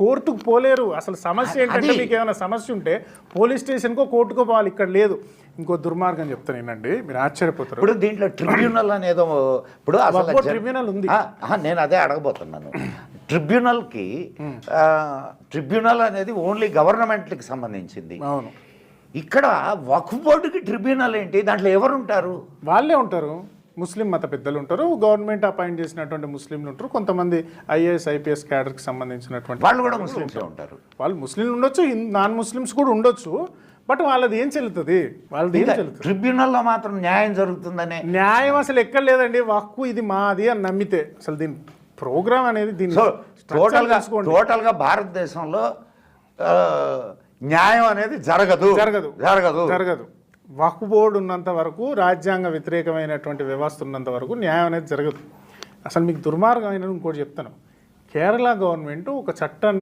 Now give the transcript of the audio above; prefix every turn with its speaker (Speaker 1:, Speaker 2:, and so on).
Speaker 1: కోర్టుకు పోలేరు. అసలు సమస్య ఏంటంటే మీకు ఏమైనా సమస్య ఉంటే పోలీస్ స్టేషన్కో కోర్టుకో పోవాలి. ఇక్కడ లేదు. ఇంకో దుర్మార్గం చెప్తాను ఏంటండి మీరు ఆశ్చర్యపోతారు.
Speaker 2: ఇప్పుడు దీంట్లో ట్రిబ్యునల్ అనేదో ఇప్పుడు అసలు
Speaker 1: ట్రిబ్యునల్ ఉంది.
Speaker 2: నేను అదే అడగబోతున్నాను. ట్రిబ్యునల్కి ట్రిబ్యునల్ అనేది ఓన్లీ గవర్నమెంట్కి సంబంధించింది.
Speaker 1: అవును.
Speaker 2: ఇక్కడ వక్ఫ్ బోర్డుకి ట్రిబ్యునల్ ఏంటి? దాంట్లో ఎవరు ఉంటారు
Speaker 1: వాళ్ళే ఉంటారు. ముస్లిం మత పెద్దలు ఉంటారు. గవర్నమెంట్ అపాయింట్ చేసినటువంటి ముస్లింలు ఉంటారు. కొంతమంది ఐఏఎస్ ఐపీఎస్ క్యాడర్కి సంబంధించినటువంటి
Speaker 2: వాళ్ళు కూడా ముస్లిమ్సే ఉంటారు.
Speaker 1: వాళ్ళు ముస్లింలు ఉండొచ్చు నాన్ ముస్లిమ్స్ కూడా ఉండొచ్చు. బట్ వాళ్ళది ఏం చెల్లుతుంది? వాళ్ళది ఏం చెల్లుతుంది?
Speaker 2: ట్రిబ్యునల్లో మాత్రం న్యాయం జరుగుతుందనే
Speaker 1: న్యాయం అసలు ఎక్కడ లేదండి. వక్కు ఇది మాది అని నమ్మితే అసలు దీని ప్రోగ్రామ్ అనేది దీని
Speaker 2: టోటల్గా. టోటల్గా భారతదేశంలో న్యాయం అనేది జరగదు.
Speaker 1: జరగదు.
Speaker 2: జరగదు.
Speaker 1: జరగదు. వక్ఫ్ బోర్డు ఉన్నంత వరకు రాజ్యాంగ వ్యతిరేకమైనటువంటి వ్యవస్థ ఉన్నంత వరకు న్యాయం అనేది జరగదు. అసలు మీకు దుర్మార్గమైన ఇంకోటి చెప్తాను. కేరళ గవర్నమెంట్ ఒక చట్టాన్ని